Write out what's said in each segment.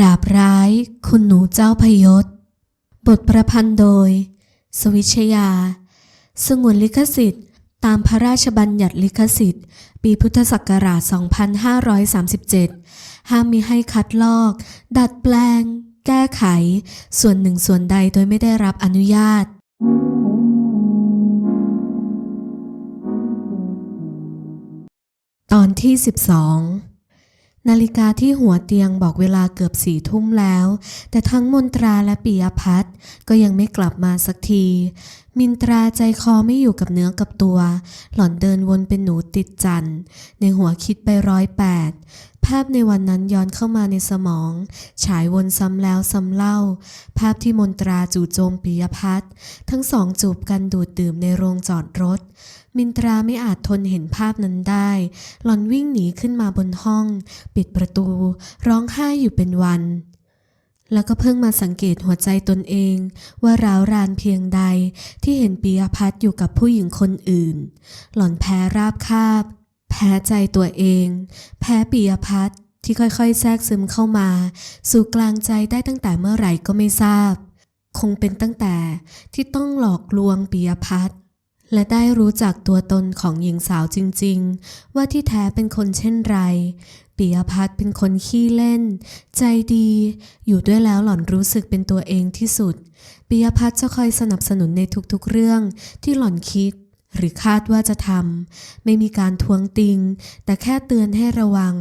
ราบร้ายคุณหนูเจ้าพยศ บทประพันธ์โดย สวิชยา สงวนลิขสิทธิ์ ตามพระราชบัญญัติลิขสิทธิ์ ปีพุทธศักราช 2537 ห้ามมีให้คัดลอก ดัดแปลง แก้ไข ส่วนหนึ่งส่วนใดโดยไม่ได้รับอนุญาตตอนที่ 12 นาฬิกาที่หัวเตียงบอกเวลาเกือบสี่ทุ่มแล้ว แต่ทั้งมนตราและปิยพัฒน์ก็ยังไม่กลับมาสักที มินตราใจคอไม่อยู่กับเนื้อกับตัว หล่อนเดินวนเป็นหนูติดจัน ในหัวคิดไปร้อยแปดภาพในวันนั้นย้อนเข้ามาในสมอง ฉายวนซ้ำแล้วซ้ำเล่า ภาพที่มนตราจู่โจมปิยพัฒน์ทั้งสองจูบกันดูดดื่มในโรงจอดรถ มินตราไม่อาจทนเห็นภาพนั้นได้ หล่อนวิ่งหนีขึ้นมาบนห้อง ปิดประตู ร้องไห้อยู่เป็นวัน แล้วก็เพิ่งมาสังเกตหัวใจตนเอง ว่าร้าวรานเพียงใดที่เห็นปิยพัฒน์อยู่กับผู้หญิงคนอื่น หล่อนแพ้ราบคาบ แพ้ใจตัวเอง แพ้ปิยพัฒน์ที่ค่อยๆ แทรกซึมเข้ามา สู่กลางใจได้ตั้งแต่เมื่อไหร่ก็ไม่ทราบ คงเป็นตั้งแต่ที่ต้องหลอกลวงปิยพัฒน์ และได้รู้จักตัวตนของหญิงสาวจริง ๆ ว่าที่แท้เป็นคนเช่นไรปิยพัฒน์เป็นคนขี้เล่น ใจดี อยู่ด้วยแล้วหล่อนรู้สึกเป็นตัวเองที่สุดปิยพัฒน์จะคอยสนับสนุนในทุกๆเรื่องที่หล่อนคิด หรือคาดว่าจะทำไม่มีการทวงติง แต่แค่เตือนให้ระวัง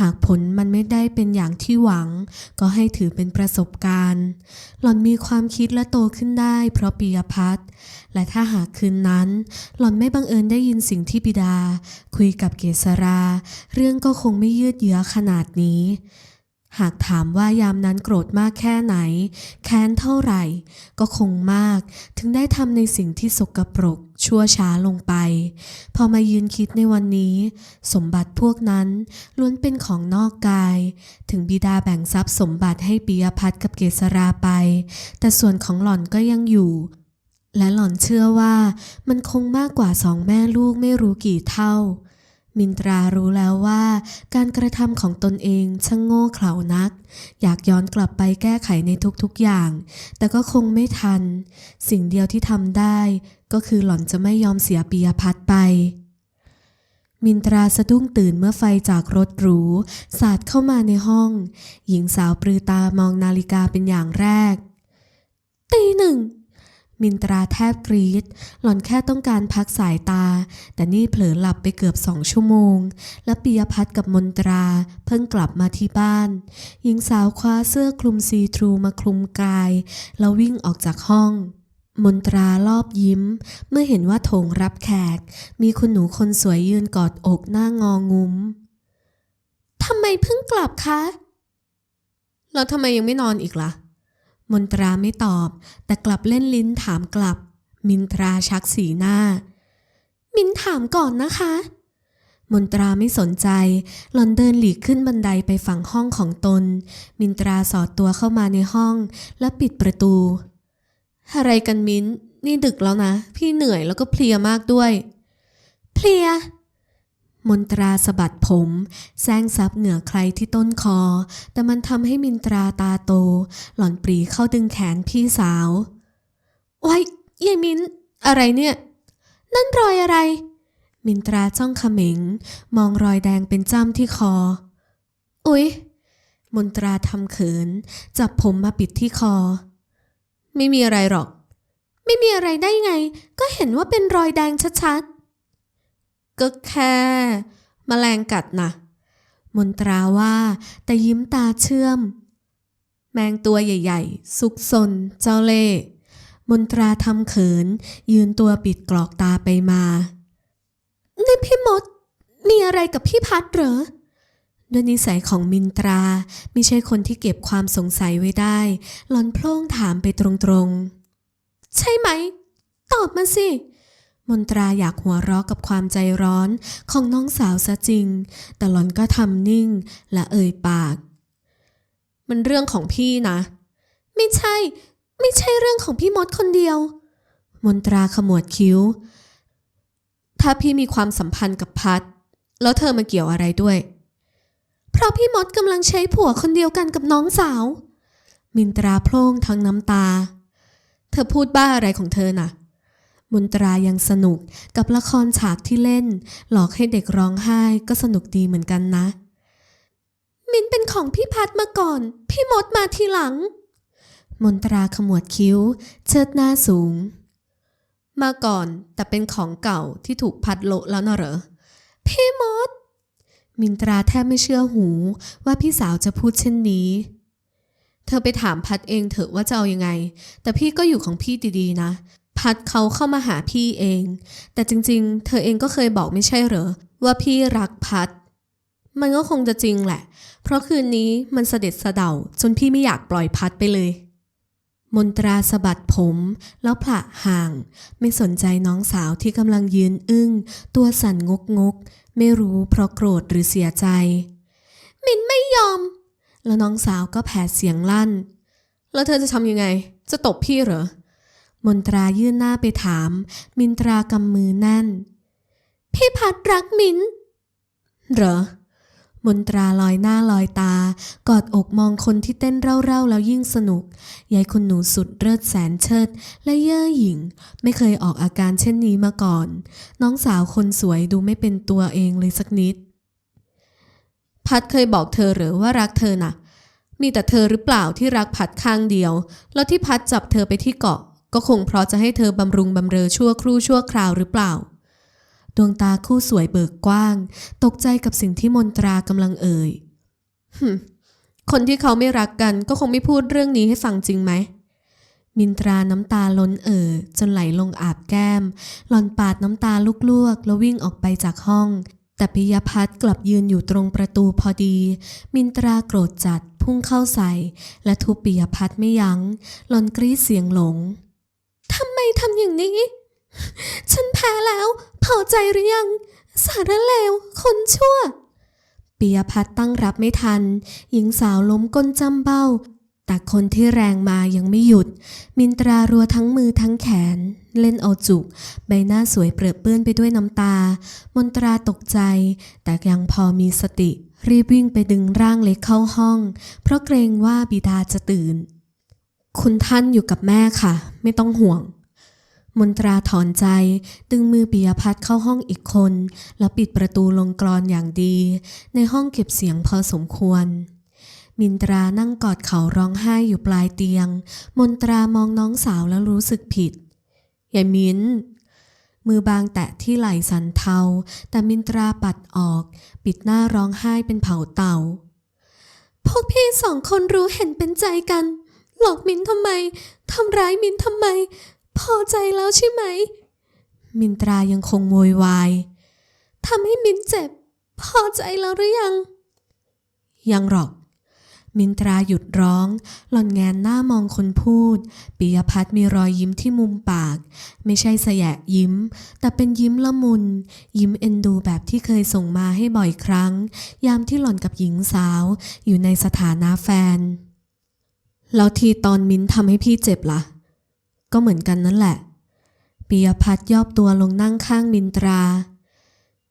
หากผลมันไม่ได้เป็นอย่างที่หวัง ก็ให้ถือเป็นประสบการณ์ หล่อนมีความคิดและโตขึ้นได้เพราะปิยพัฒน์และถ้าหากคืนนั้น หล่อนไม่บังเอิญได้ยินสิ่งที่บิดา คุยกับเกษรา เรื่องก็คงไม่ยืดเยื้อขนาดนี้ หากถามว่ายามนั้นโกรธมากแค่ไหน แค้นเท่าไหร่ ก็คงมาก ถึงได้ทำในสิ่งที่สกปรก ชั่วช้าลงไป พอมายืนคิดในวันนี้ สมบัติพวกนั้นล้วนเป็นของนอกกาย ถึงบิดาแบ่งทรัพย์สมบัติให้ปิยพัฒน์กับเกษราไป แต่ส่วนของหล่อนก็ยังอยู่และหล่อนเชื่อว่ามันคงมากกว่าสองแม่ลูกไม่รู้กี่เท่า มินตรารู้แล้วว่า การกระทำของตนเองช่างโง่เขลานัก อยากย้อนกลับไปแก้ไขในทุกๆอย่าง แต่ก็คงไม่ทัน สิ่งเดียวที่ทำได้ ก็คือหล่อนจะไม่ยอมเสียปียพัฒไป มินตราสะดุ้งตื่นเมื่อไฟจากรถหรูสาดเข้ามาในห้อง หญิงสาวปรือตามองนาฬิกาเป็นอย่างแรกตีหนึ่ง มินตราแทบกรีดหล่อนแค่ต้องการพักสายตา แต่นี่เผลอหลับไปเกือบสองชั่วโมง และปิยพัฒน์กับมนตราเพิ่งกลับมาที่บ้าน หญิงสาวคว้าเสื้อคลุมซีทรูมาคลุมกาย แล้ววิ่งออกจากห้องมนตรารอบยิ้ม เมื่อเห็นว่าโถงรับแขก มีคุณหนูคนสวยยืนกอดอกหน้างองุ้มทำไมเพิ่งกลับคะ แล้วทำไมยังไม่นอนอีกล่ะ มนตราไม่ตอบ แต่กลับเล่นลิ้นถามกลับ มินตราชักสีหน้า มินถามก่อนนะคะ มนตราไม่สนใจ หล่อนเดินหลีกขึ้นบันไดไปฝั่งห้องของตน มินตราสอดตัวเข้ามาในห้องและปิดประตู อะไรกันมินนี่ดึกแล้วนะ พี่เหนื่อยแล้วก็เพลียมากด้วย เพลีย มนตราสะบัดผม แซงซับเหนือใครที่ต้นคอ แต่มันทำให้มินตราตาโต หล่อนปรีเข้าดึงแขนพี่สาวว้ยยายมิน อะไรเนี่ย นั่นรอยอะไร มินตราจ้องขม็งมองรอยแดงเป็นจ้ำที่คอ อุ๊ย มนตราทำเขิน จับผมมาปิดที่คอ ไม่มีอะไรหรอก ไม่มีอะไรได้ไง ก็เห็นว่าเป็นรอยแดงชัดๆ ก็แค่มแมลงกัดนะมนตราว่าแต่ยิ้มตาเชื่อม แมงตัวใหญ่ ๆ ซุกซนเจ้าเล่มนตราทำเขิน ยืนตัวปิดกรอกตาไปมา นี่พี่มด มีอะไรกับพี่พัดเหรอด้วยนิสัยของมินตรา ไม่ใช่คนที่เก็บความสงสัยไว้ได้ หลอนโพล่งถามไปตรงๆ ใช่ไหม ตอบมาสิ มนตราอยากหัวเราะกับความใจร้อนของน้องสาวซะจริง แต่หลอนก็ทำนิ่งและเอ่ยปาก มันเรื่องของพี่นะ ไม่ใช่ ไม่ใช่เรื่องของพี่มดคนเดียว มนตราขมวดคิ้ว ถ้าพี่มีความสัมพันธ์กับพัด แล้วเธอมาเกี่ยวอะไรด้วย เพราะพี่มดกำลังใช้ผัวคนเดียวกันกับน้องสาว มินตราโพล่งทั้งน้ำตา เธอพูดบ้าอะไรของเธอน่ะ มนตรายังสนุกกับละครฉากที่เล่น หลอกให้เด็กร้องไห้ก็สนุกดีเหมือนกันนะ มินเป็นของพี่พัดมาก่อน พี่มดมาทีหลัง มนตราขมวดคิ้ว เชิดหน้าสูง มาก่อนแต่เป็นของเก่าที่ถูกพัดโละแล้วนะเหรอ พี่มด มินตราแทบไม่เชื่อหูว่าพี่สาวจะพูดเช่นนี้เธอไปถามพัดเองเถอะว่าจะเอายังไง แต่พี่ก็อยู่ของพี่ดีๆนะ พัดเขาเข้ามาหาพี่เอง แต่จริงๆ เธอเองก็เคยบอกไม่ใช่เหรอ ว่าพี่รักพัด มันก็คงจะจริงแหละ เพราะคืนนี้มันเสด็จเสะเดาจนพี่ไม่อยากปล่อยพัดไปเลย มนตราสะบัดผมแล้วผละห่าง ไม่สนใจน้องสาวที่กำลังยืนอึ้ง ตัวสั่นงกงก ไม่รู้เพราะโกรธหรือเสียใจ มินไม่ยอม แล้วน้องสาวก็แผดเสียงลั่น แล้วเธอจะทำยังไง จะตบพี่เหรอ มนตรายื่นหน้าไปถาม มินตรากำมือแน่น พี่พัดรักมินเหรอ มนตราลอยหน้าลอยตา กอดอกมองคนที่เต้นเร่าๆแล้วยิ่งสนุก ยายคนหนูสุดเลิศแสนเชิด และเย่อหยิ่ง ไม่เคยออกอาการเช่นนี้มาก่อน น้องสาวคนสวยดูไม่เป็นตัวเองเลยสักนิด พัดเคยบอกเธอหรือว่ารักเธอน่ะมีแต่เธอหรือเปล่าที่รักพัดข้างเดียว แล้วที่พัดจับเธอไปที่เกาะ ก็คงเพราะจะให้เธอบำรุงบำเรอชั่วครู่ชั่วคราวหรือเปล่า ดวงตาคู่สวยเบิกกว้าง ตกใจกับสิ่งที่มนตรากำลังเอ่ยหึคนที่เขาไม่รักกันก็คงไม่พูดเรื่องนี้ให้ฟังจริงไหม มินตราน้ำตาล้นเอ่อจนไหลลงอาบแก้ม หล่อนปาดน้ำตาลวกๆแล้ววิ่งออกไปจากห้อง แต่ปิยพัฒน์กลับยืนอยู่ตรงประตูพอดี มินตราโกรธจัดพุ่งเข้าใส่ และทุบปิยพัฒน์ไม่ยัง้ง หล่อนกรีดเสียงหลง ทำไมทำอย่างนี้ ฉันแพ้แล้วพอใจหรือยัง สารเลว คนชั่วปิยพัฒน์ตั้งรับไม่ทัน หญิงสาวล้มก้นจำเบ้า แต่คนที่แรงมายังไม่หยุด มินตรารัวทั้งมือทั้งแขน เล่นเอาจุก ใบหน้าสวยเปรอะเปื้อนไปด้วยน้ำตา มนตราตกใจ แต่ยังพอมีสติ รีบวิ่งไปดึงร่างเล็กเข้าห้อง เพราะเกรงว่าบิดาจะตื่น คุณท่านอยู่กับแม่ค่ะ ไม่ต้องห่วง มนตราถอนใจ ดึงมือปิยพัฒน์เข้าห้องอีกคน แล้วปิดประตูลงกรอนอย่างดี ในห้องเก็บเสียงพอสมควร มินตรานั่งกอดเขาร้องไห้อยู่ปลายเตียง มนตรามองน้องสาวแล้วรู้สึกผิดยายมินมือบางแตะที่ไหล่สันเทา แต่มินตราปัดออก ปิดหน้าร้องไห้เป็นเผาเต่า พวกพี่สองคนรู้เห็นเป็นใจกัน หลอกมินทำไม ทำร้ายมินทำไม พอใจแล้วใช่ไหม มินตรายังคงโวยวายทำให้มินเจ็บ พอใจแล้วหรือยัง ยังหรอก มินตราหยุดร้อง หล่อนแงนหน้ามองคนพูดปิยพัฒน์มีรอยยิ้มที่มุมปาก ไม่ใช่แสยะยิ้ม แต่เป็นยิ้มละมุน ยิ้มเอ็นดูแบบที่เคยส่งมาให้บ่อยครั้ง ยามที่หล่อนกับหญิงสาว อยู่ในสถานะแฟน แล้วทีตอนมิ้นทำให้พี่เจ็บล่ะ ก็เหมือนกันนั่นแหละปิยพัฒย่อตัวลงนั่งข้างมินตรา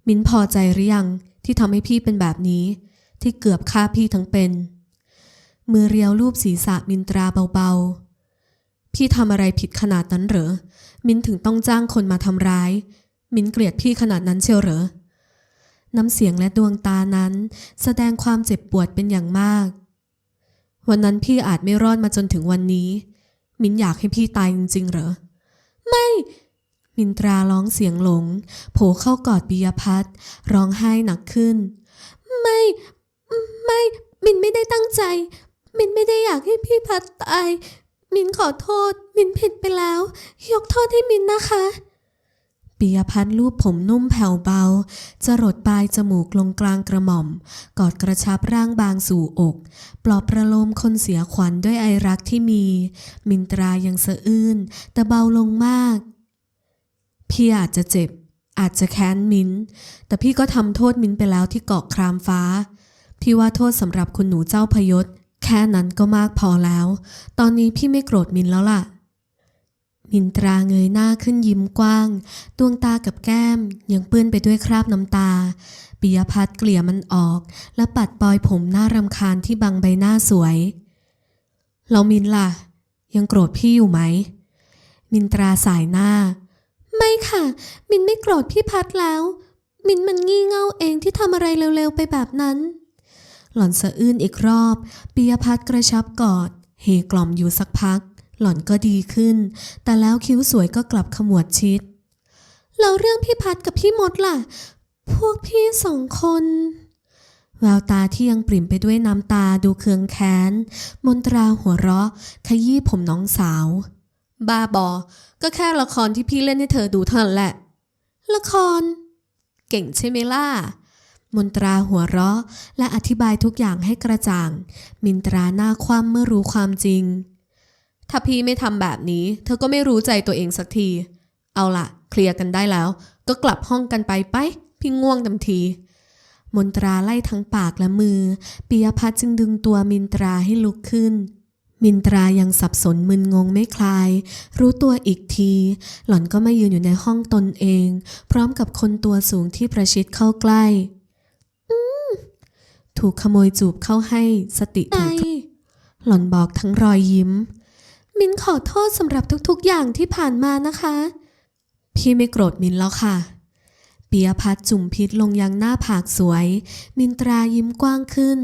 มินพอใจหรือยังที่ทำให้พี่เป็นแบบนี้ ที่เกือบฆ่าพี่ทั้งเป็น มือเรียวรูปศีรษะมินตราเบาๆ พี่ทำอะไรผิดขนาดนั้นเหรอ มินถึงต้องจ้างคนมาทำร้าย มินเกลียดพี่ขนาดนั้นเชียวเหรอ น้ำเสียงและดวงตานั้น แสดงความเจ็บปวดเป็นอย่างมาก วันนั้นพี่อาจไม่รอดมาจนถึงวันนี้ มินอยากให้พี่ตายจริงๆเหรอ ไม่ มินตราร้องเสียงหลง โผเข้ากอดปิยพัฒน์ร้องไห้หนักขึ้น ไม่ ไม่ มินไม่ได้ตั้งใจ มินไม่ได้อยากให้พี่พัดตาย มินขอโทษ มินผิดไปแล้ว ยกโทษให้มินนะคะ ปิยพัฒน์ลูบผมนุ่มแผ่วเบา จรดปลายจมูกลงกลางกระหม่อม กอดกระชับร่างบางสู่อก ปลอบประโลมคนเสียขวัญด้วยไอรักที่มี มินตรายังสะอื้น แต่เบาลงมาก พี่อาจจะเจ็บ อาจจะแค้นมิน แต่พี่ก็ทำโทษมินไปแล้วที่เกาะครามฟ้า พี่ว่าโทษสำหรับคุณหนูเจ้าพยศ แค่นั้นก็มากพอแล้ว ตอนนี้พี่ไม่โกรธมินแล้วล่ะ มินตราเงยหน้าขึ้นยิ้มกว้าง ดวงตากับแก้มยังเปื้อนไปด้วยคราบน้ำตาปิยพัฒน์เกลี่ยมันออก และปัดปลอยผมหน้ารำคาญที่บังใบหน้าสวย เรามินล่ะ ยังโกรธพี่อยู่ไหม มินตราสายหน้า ไม่ค่ะ มินไม่โกรธพี่พัดแล้ว มินมันงี่เง่าเองที่ทำอะไรเร็วๆไปแบบนั้น หล่อนสะอื้นอีกรอบปิยพัฒน์กระชับกอดเฮกล่อมอยู่สักพัก หล่อนก็ดีขึ้น แต่แล้วคิ้วสวยก็กลับขมวดชิด แล้วเรื่องพี่พัดกับพี่มดล่ะ พวกพี่สองคน แววตาที่ยังปริ่มไปด้วยน้ำตาดูเคืองแค้น มนตราหัวเราะ ขยี้ผมน้องสาว บ้าบอ ก็แค่ละครที่พี่เล่นให้เธอดูเท่านั้นแหละ ละคร เก่งใช่ไหมล่ะมนตราหัวเราะและอธิบายทุกอย่างให้กระจ่าง มินตราหน้าคว่ำเมื่อรู้ความจริง ถ้าพี่ไม่ทำแบบนี้ เธอก็ไม่รู้ใจตัวเองสักที เอาละเคลียร์กันได้แล้ว ก็กลับห้องกันไปไป พี่ง่วงเต็มที มนตราไล่ทั้งปากและมือปิยพัฒจึงดึงตัวมินตราให้ลุกขึ้น มินตรายังสับสนมึนงงไม่คลาย รู้ตัวอีกที หล่อนก็มายืนอยู่ในห้องตนเอง พร้อมกับคนตัวสูงที่ประชิดเข้าใกล้อืมถูกขโมยจูบเข้าให้สติถูกหล่อนบอกทั้งรอยยิ้ม มินขอโทษสำหรับทุกๆอย่างที่ผ่านมานะคะ พี่ไม่โกรธมินแล้วค่ะปิยพัฒจุ่มพิษลงยังหน้าผากสวย มินตรายิ้มกว้างขึ้น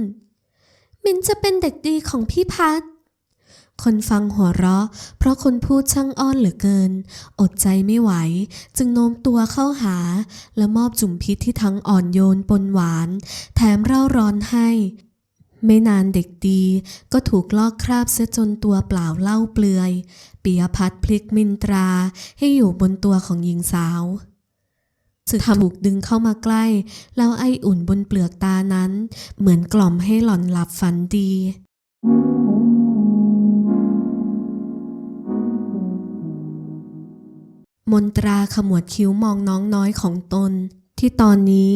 มินจะเป็นเด็กดีของพี่พัฒคนฟังหัวเราะ เพราะคนพูดช่างอ้อนเหลือเกิน อดใจไม่ไหว จึงโน้มตัวเข้าหา และมอบจุ่มพิษที่ทั้งอ่อนโยนปนหวาน แถมเร่าร้อนให้ ไม่นานเด็กดีก็ถูกลอกคราบเสียจนตัวเปล่าเล่าเปลือยปิยพัฒพลิกมินตราให้อยู่บนตัวของหญิงสาวสึกถูกดึงเข้ามาใกล้ แล้วไออุ่นบนเปลือกตานั้น เหมือนกล่อมให้หล่อนหลับฝันดี มนตราขมวดคิ้วมองน้องน้อยของตน ที่ตอนนี้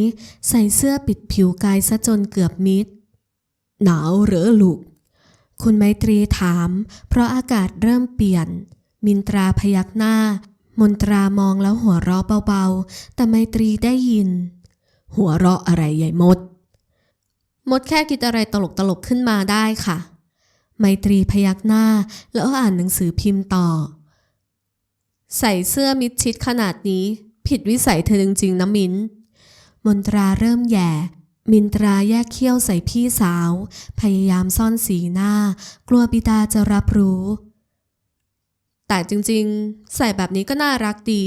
ใส่เสื้อปิดผิวกายซะจนเกือบมิด หนาวหรือลูก คุณไมตรีถาม เพราะอากาศเริ่มเปลี่ยน มินตราพยักหน้า มนตรามองแล้วหัวเราะเบาๆ แต่ไมตรีได้ยิน หัวเราะอะไรใหญ่มด มดแค่คิดอะไรตลกๆขึ้นมาได้ค่ะ ไมตรีพยักหน้า แล้วอ่านหนังสือพิมพ์ต่อ ใส่เสื้อมิดชิดขนาดนี้ ผิดวิสัยเธอจริงๆนะมินมนตราเริ่มแย่ มินตราแยกเขี้ยวใส่พี่สาว พยายามซ่อนสีหน้า กลัวบิดาจะรับรู้ แต่จริงๆ ใส่แบบนี้ก็น่ารักดี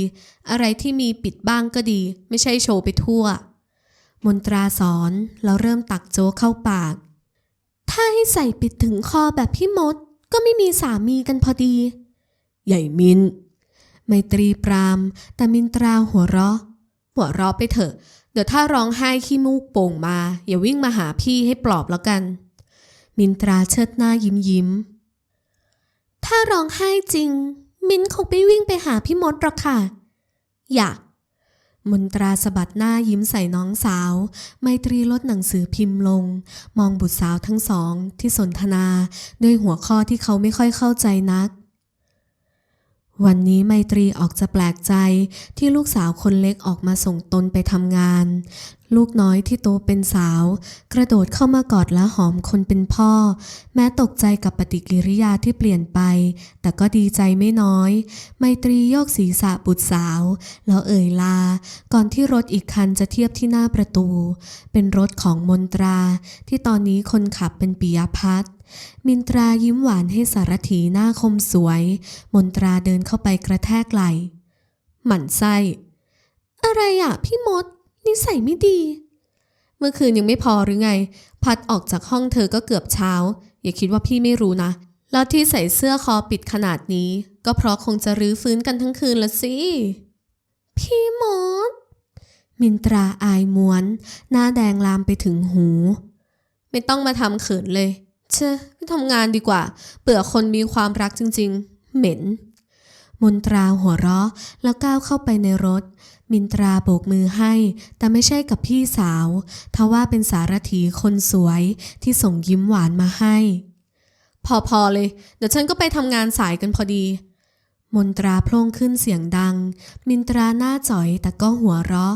อะไรที่มีปิดบ้างก็ดี ไม่ใช่โชว์ไปทั่ว มนตราสอนแล้วเริ่มตักโจ๊กเข้าปาก ถ้าให้ใส่ปิดถึงคอแบบพี่มด ก็ไม่มีสามีกันพอดี ใหญ่มินไมตรีปราม แต่มินตราหัวเราะ หัวเราะไปเถอะ เดี๋ยวถ้าร้องไห้ขี้มูกโป่งมา อย่าวิ่งมาหาพี่ให้ปลอบแล้วกัน มินตราเชิดหน้ายิ้มยิ้ม ถ้าร้องไห้จริง มินคงไม่วิ่งไปหาพี่มดหรอกค่ะ อยากมนตราสะบัดหน้ายิ้มใส่น้องสาว ไมตรีลดหนังสือพิมพ์ลง มองบุตรสาวทั้งสองที่สนทนา ด้วยหัวข้อที่เขาไม่ค่อยเข้าใจนัก วันนี้ไมตรีออกจะแปลกใจที่ลูกสาวคนเล็กออกมาส่งตนไปทำงาน ลูกน้อยที่โตเป็นสาว กระโดดเข้ามากอดและหอมคนเป็นพ่อ แม้ตกใจกับปฏิกิริยาที่เปลี่ยนไป แต่ก็ดีใจไม่น้อย ไมตรีโยกศีรษะบุตรสาว แล้วเอ่ยลา ก่อนที่รถอีกคันจะเทียบที่หน้าประตู เป็นรถของมนตราที่ตอนนี้คนขับเป็นปิยพัฒน์ มินตรายิ้มหวานให้สารถีหน้าคมสวย มนตราเดินเข้าไปกระแทกไหลหมั่นไส้ อะไรอะพี่มด นิสัยไม่ดี เมื่อคืนยังไม่พอหรือไง พัดออกจากห้องเธอก็เกือบเช้า อย่าคิดว่าพี่ไม่รู้นะ แล้วที่ใส่เสื้อคอปิดขนาดนี้ ก็เพราะคงจะรื้อฟื้นกันทั้งคืนละสิ พี่มด มินตราอายม้วน หน้าแดงลามไปถึงหู ไม่ต้องมาทำเขินเลย เชอไปทำงานดีกว่าเบื่อคนมีความรักจริง ๆ เหม็น มนตราหัวเราะแล้วก้าวเข้าไปในรถ มินตราโบกมือให้ แต่ไม่ใช่กับพี่สาวทว่าเป็นสารถีคนสวยที่ส่งยิ้มหวานมาให้ พอๆเลย เดี๋ยวฉันก็ไปทำงานสายกันพอดี มนตราโพล่งขึ้นเสียงดัง มินตราหน้าจ่อยแต่ก็หัวเราะ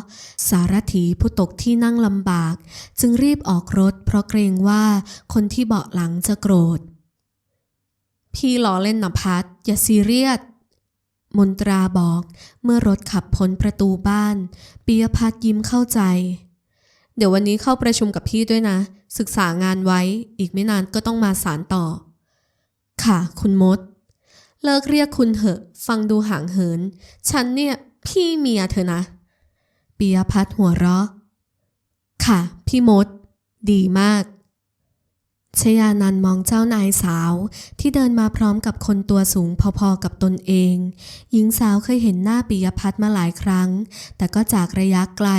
สารถีผู้ตกที่นั่งลำบาก จึงรีบออกรถเพราะเกรงว่าคนที่เบาะหลังจะโกรธ พี่ล้อเล่นนะพัดอย่าซีเรียสมนตราบอกเมื่อรถขับพ้นประตูบ้านปิยพัฒยิ้มเข้าใจ เดี๋ยววันนี้เข้าประชุมกับพี่ด้วยนะ ศึกษางานไว้อีกไม่นานก็ต้องมาสารต่อ ค่ะ คุณมด เลิกเรียกคุณเหอะ ฟังดูห่างเหิน ฉันเนี่ยพี่เมียเธอนะปิยพัฒน์หัวเราะ ค่ะ พี่มด ดีมาก ชยานันมองเจ้านายสาว ที่เดินมาพร้อมกับคนตัวสูงพอๆกับตนเอง หญิงสาวเคยเห็นหน้าปิยพัฒน์มาหลายครั้ง แต่ก็จากระยะไกล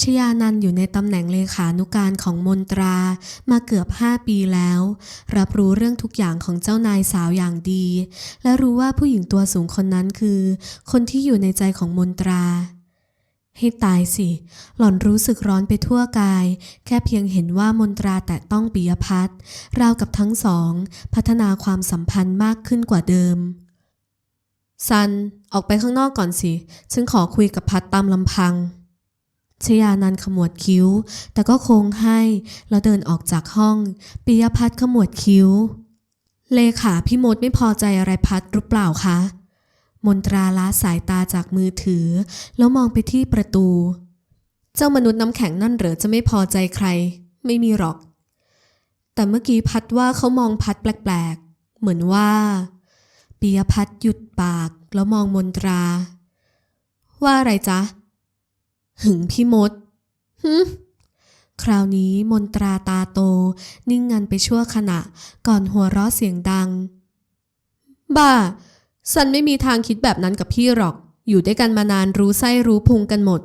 ชยานันอยู่ในตำแหน่งเลขานุการของมนตรามาเกือบ 5 ปีแล้ว รับรู้เรื่องทุกอย่างของเจ้านายสาวอย่างดี และรู้ว่าผู้หญิงตัวสูงคนนั้นคือ คนที่อยู่ในใจของมนตรา ให้ตายสิ หล่อนรู้สึกร้อนไปทั่วกาย แค่เพียงเห็นว่ามนตราแตะต้องปิยพัฒน์ราวกับทั้งสอง พัฒนาความสัมพันธ์มากขึ้นกว่าเดิม ซัน ออกไปข้างนอกก่อนสิ ฉันขอคุยกับพัดตามลำพังชยานันขมวดคิ้ว แต่ก็โค้งให้ แล้วเดินออกจากห้องปิยพัฒน์ขมวดคิ้ว เลขาพี่มดไม่พอใจอะไรพัดหรือเปล่าคะ มนตราละสายตาจากมือถือ แล้วมองไปที่ประตู เจ้ามนุษย์น้ำแข็งนั่นเหรอจะไม่พอใจใคร ไม่มีหรอก แต่เมื่อกี้พัดว่าเขามองพัดแปลกๆ เหมือนว่าปิยพัฒน์หยุดปากแล้วมองมนตรา ว่าอะไรจ๊ะ หึงพี่มดหึคราวนี้มนตราตาโต นิ่งงันไปชั่วขณะ ก่อนหัวเราะเสียงดัง บ้า ซันไม่มีทางคิดแบบนั้นกับพี่หรอก อยู่ด้วยกันมานานรู้ไส้รู้พุงกันหมด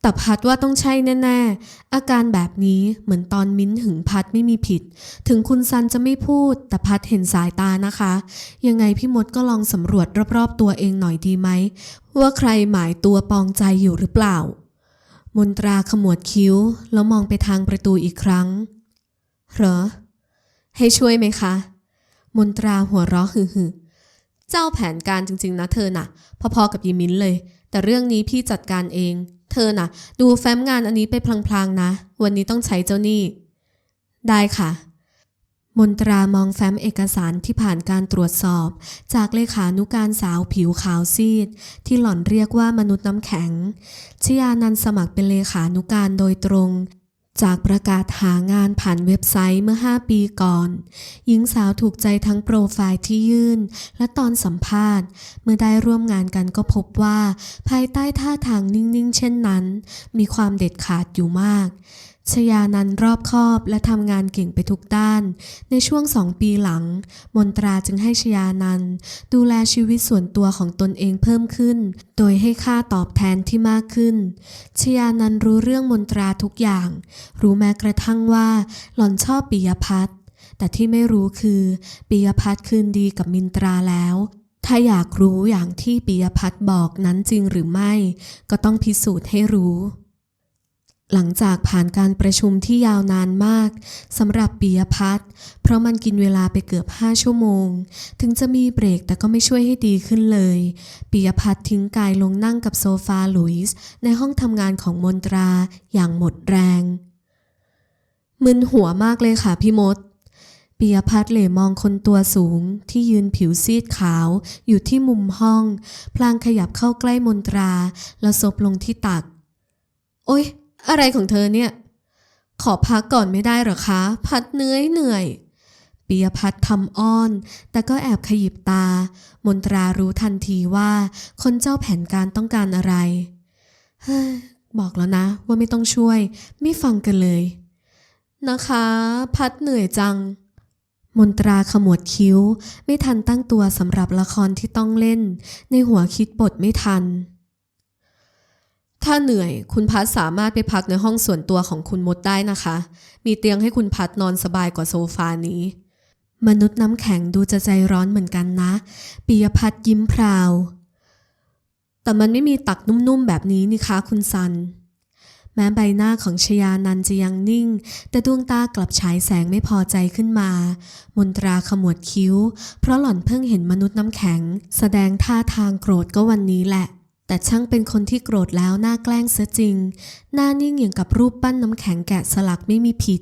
แต่พัดว่าต้องใช่แน่ ๆ อาการแบบนี้เหมือนตอนมิ้นหึงพัดไม่มีผิด ถึงคุณซันจะไม่พูด แต่พัดเห็นสายตานะคะ ยังไงพี่มดก็ลองสำรวจรอบๆตัวเองหน่อยดีไหม ว่าใครหมายตัวปองใจอยู่หรือเปล่า มนตราขมวดคิ้ว แล้วมองไปทางประตูอีกครั้ง เหรอ ให้ช่วยไหมคะ มนตราหัวเราะหึ่ๆ เจ้าแผนการจริง ๆ นะเธอน่ะ พอๆกับยีมินเลย แต่เรื่องนี้พี่จัดการเอง เธอน่ะ ดูแฟ้มงานอันนี้ไปพลางๆนะ วันนี้ต้องใช้เจ้านี้ได้ค่ะ มนตรามองแฟ้มเอกสารที่ผ่านการตรวจสอบ จากเลขานุการสาวผิวขาวซีด ที่หล่อนเรียกว่ามนุษย์น้ำแข็งชยานันสมัครเป็นเลขานุการโดยตรง จากประกาศหางานผ่านเว็บไซต์เมื่อ 5 ปีก่อน หญิงสาวถูกใจทั้งโปรไฟล์ที่ยื่น และตอนสัมภาษณ์ เมื่อได้ร่วมงานกันก็พบว่า ภายใต้ท่าทางนิ่ง ๆ เช่นนั้น มีความเด็ดขาดอยู่มาก ชยานันรอบคอบและทำงานเก่งไปทุกด้าน ในช่วงสองปีหลัง มนตราจึงให้ชยานันดูแลชีวิตส่วนตัวของตนเองเพิ่มขึ้น โดยให้ค่าตอบแทนที่มากขึ้น ชยานันรู้เรื่องมนตราทุกอย่าง รู้แม้กระทั่งว่าหล่อนชอบปิยพัฒน์แต่ที่ไม่รู้คือปิยพัฒน์คืนดีกับมินตราแล้ว ถ้าอยากรู้อย่างที่ปิยพัฒน์บอกนั้นจริงหรือไม่ ก็ต้องพิสูจน์ให้รู้ หลังจากผ่านการประชุมที่ยาวนานมากสำหรับปิยพัฒน์เพราะมันกินเวลาไปเกือบ 5 ชั่วโมง ถึงจะมีเบรกแต่ก็ไม่ช่วยให้ดีขึ้นเลยปิยพัฒน์ทิ้งกายลงนั่งกับโซฟาหลุยส์ในห้องทำงานของมนตราอย่างหมดแรง มึนหัวมากเลยค่ะพี่มดปิยพัฒน์เหลมองคนตัวสูงที่ยืนผิวซีดขาวอยู่ที่มุมห้อง พลางขยับเข้าใกล้มนตรา แล้วซบลงที่ตัก โอ๊ย อะไรของเธอเนี่ย ขอพักก่อนไม่ได้เหรอคะ พัดเหนื่อยเหนื่อยปิยพัฒน์ทำอ้อน แต่ก็แอบขยิบตา มนตรารู้ทันทีว่า คนเจ้าแผนการต้องการอะไรเฮ้ยบอกแล้วนะ ว่าไม่ต้องช่วย ไม่ฟังกันเลย นะคะ พัดเหนื่อยจัง มนตราขมวดคิ้ว ไม่ทันตั้งตัวสำหรับละครที่ต้องเล่น ในหัวคิดบทไม่ทัน ถ้าเหนื่อยคุณพัดสามารถไปพักในห้องส่วนตัวของคุณมดได้นะคะ มีเตียงให้คุณพัดนอนสบายกว่าโซฟานี้ มนุษย์น้ำแข็งดูจะใจร้อนเหมือนกันนะปิยพัฒน์ยิ้มพราว แต่มันไม่มีตักนุ่มๆแบบนี้นี่คะคุณซัน แม้ใบหน้าของชยานันจะยังนิ่ง แต่ดวงตากลับฉายแสงไม่พอใจขึ้นมา มนตราขมวดคิ้ว เพราะหล่อนเพิ่งเห็นมนุษย์น้ำแข็ง แสดงท่าทางโกรธก็วันนี้แหละ แต่ช่างเป็นคนที่โกรธแล้วหน้าแกล้งเสียจริง หน้านิ่งอย่างกับรูปปั้นน้ำแข็งแกะสลักไม่มีผิด